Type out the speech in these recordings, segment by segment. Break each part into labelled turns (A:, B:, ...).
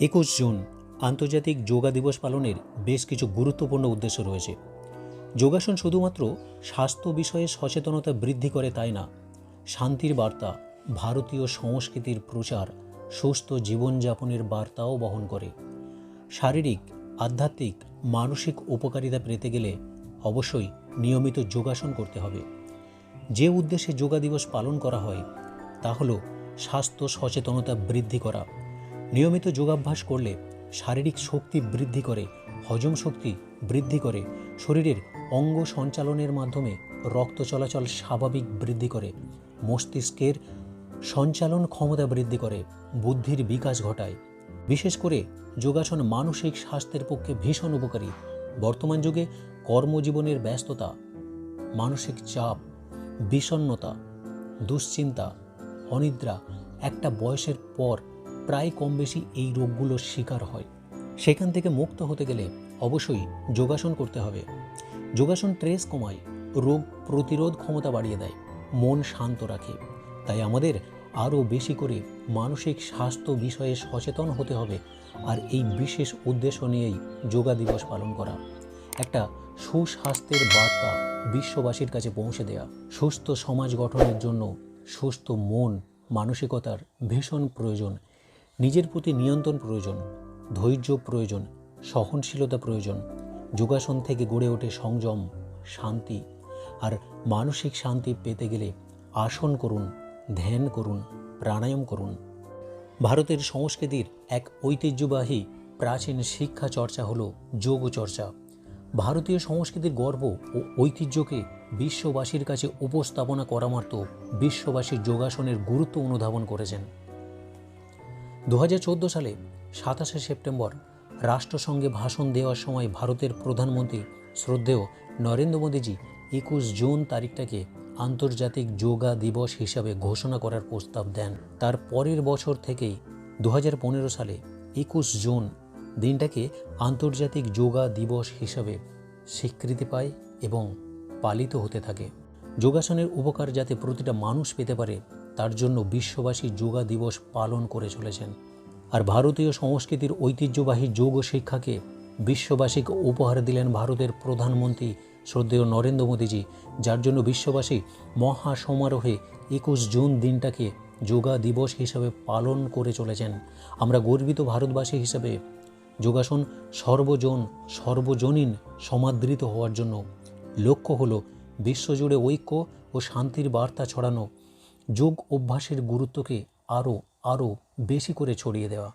A: একুশ জুন আন্তর্জাতিক যোগা দিবস পালনের বেশ কিছু গুরুত্বপূর্ণ উদ্দেশ্য রয়েছে। যোগাসন শুধুমাত্র স্বাস্থ্য বিষয়ে সচেতনতা বৃদ্ধি করে তাই না, শান্তির বার্তা, ভারতীয় সংস্কৃতির প্রচার, সুস্থ জীবনযাপনের বার্তাও বহন করে। শারীরিক, আধ্যাত্মিক, মানসিক উপকারিতা পেতে গেলে অবশ্যই নিয়মিত যোগাসন করতে হবে। যে উদ্দেশ্যে যোগা দিবস পালন করা হয়, তা হলো স্বাস্থ্য সচেতনতা বৃদ্ধি করা। নিয়মিত যোগাভ্যাস করলে শারীরিক শক্তি বৃদ্ধি করে, হজম শক্তি বৃদ্ধি করে, শরীরের অঙ্গ সঞ্চালনের মাধ্যমে রক্ত চলাচল স্বাভাবিক বৃদ্ধি করে, মস্তিষ্কের সঞ্চালন ক্ষমতা বৃদ্ধি করে, বুদ্ধির বিকাশ ঘটায়। বিশেষ করে যোগাসন মানসিক স্বাস্থ্যের পক্ষে ভীষণ উপকারী। বর্তমান যুগে কর্মজীবনের ব্যস্ততা, মানসিক চাপ, বিষণ্ণতা, দুশ্চিন্তা, অনিদ্রা একটা বয়সের পর প্রায় কম বেশি এই রোগগুলোর শিকার হয়। সেখান থেকে মুক্ত হতে গেলে অবশ্যই যোগাসন করতে হবে। যোগাসন ট্রেস কমায়, রোগ প্রতিরোধ ক্ষমতা বাড়িয়ে দেয়, মন শান্ত রাখে। তাই আমাদের আরও বেশি করে মানসিক স্বাস্থ্য বিষয়ে সচেতন হতে হবে আর এই বিশেষ উদ্দেশ্য নিয়েই যোগা দিবস পালন করা। একটা সুস্বাস্থ্যের বার্তা বিশ্ববাসীর কাছে পৌঁছে দেয়া। সুস্থ সমাজ গঠনের জন্য সুস্থ মন, মানসিকতার ভীষণ প্রয়োজন। নিজের প্রতি নিয়ন্ত্রণ প্রয়োজন, ধৈর্য প্রয়োজন, সহনশীলতা প্রয়োজন, যোগাসন থেকে গড়ে ওঠে সংযম, শান্তি আর মানসিক শান্তি পেতে গেলে আসন করুন, ধ্যান করুন, প্রাণায়াম করুন। ভারতের সংস্কৃতির এক ঐতিহ্যবাহী প্রাচীন শিক্ষা চর্চা হল যোগ চর্চা। ভারতীয় সংস্কৃতির গর্ব ও ঐতিহ্যকে বিশ্ববাসীর কাছে উপস্থাপনা করা মাত্র বিশ্ববাসী যোগাসনের গুরুত্ব অনুধাবন করেছেন। দু হাজার চোদ্দ সালে সাতাশে সেপ্টেম্বর রাষ্ট্রসংঘে ভাষণ দেওয়ার সময় ভারতের প্রধানমন্ত্রী শ্রদ্ধেয় নরেন্দ্র মোদীজি একুশ জুন তারিখটাকে আন্তর্জাতিক যোগা দিবস হিসাবে ঘোষণা করার প্রস্তাব দেন। তার পরের বছর থেকেই দু হাজার পনেরো সালে একুশ জুন দিনটাকে আন্তর্জাতিক যোগা দিবস হিসাবে স্বীকৃতি পায় এবং পালিত হতে থাকে। যোগাসনের উপকার যাতে প্রতিটা মানুষ পেতে পারে তার জন্য বিশ্ববাসী যোগা দিবস পালন করে চলেছেন। আর ভারতীয় সংস্কৃতির ঐতিহ্যবাহী যোগ শিক্ষাকে বিশ্ববাসীকে উপহার দিলেন ভারতের প্রধানমন্ত্রী শ্রদ্ধেয় নরেন্দ্র মোদীজি, যার জন্য বিশ্ববাসী মহা সমারোহে একুশ জুন দিনটাকে যোগা দিবস হিসাবে পালন করে চলেছেন। আমরা গর্বিত ভারতবাসী হিসাবে যোগাসন সর্বজন সর্বজনীন সমাদৃত হওয়ার জন্য লক্ষ্য হলো বিশ্বজুড়ে ঐক্য ও শান্তির বার্তা ছড়ানো যোগ অভ্যাসের গুরুত্বকে আরও আরও বেশি করে ছড়িয়ে দেওয়া।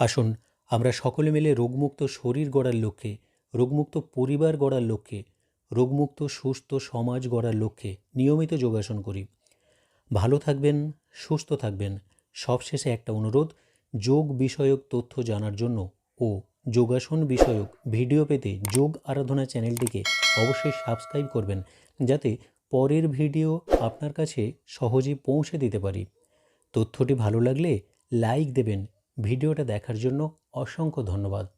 A: আসুন, আমরা সকলে মিলে রোগমুক্ত শরীর গড়ার লক্ষ্যে, রোগমুক্ত পরিবার গড়ার লক্ষ্যে, রোগমুক্ত সুস্থ সমাজ গড়ার লক্ষ্যে নিয়মিত যোগাসন করি। ভালো থাকবেন, সুস্থ থাকবেন। সবশেষে একটা অনুরোধ, যোগ বিষয়ক তথ্য জানার জন্য ও যোগাসন বিষয়ক ভিডিও পেতে যোগ আরাধনা চ্যানেলটিকে অবশ্যই সাবস্ক্রাইব করবেন, যাতে পরের ভিডিও আপনার কাছে সহজে পৌঁছে দিতে পারি। তথ্যটি ভালো লাগলে লাইক দেবেন। ভিডিওটা দেখার জন্য অসংখ্য ধন্যবাদ।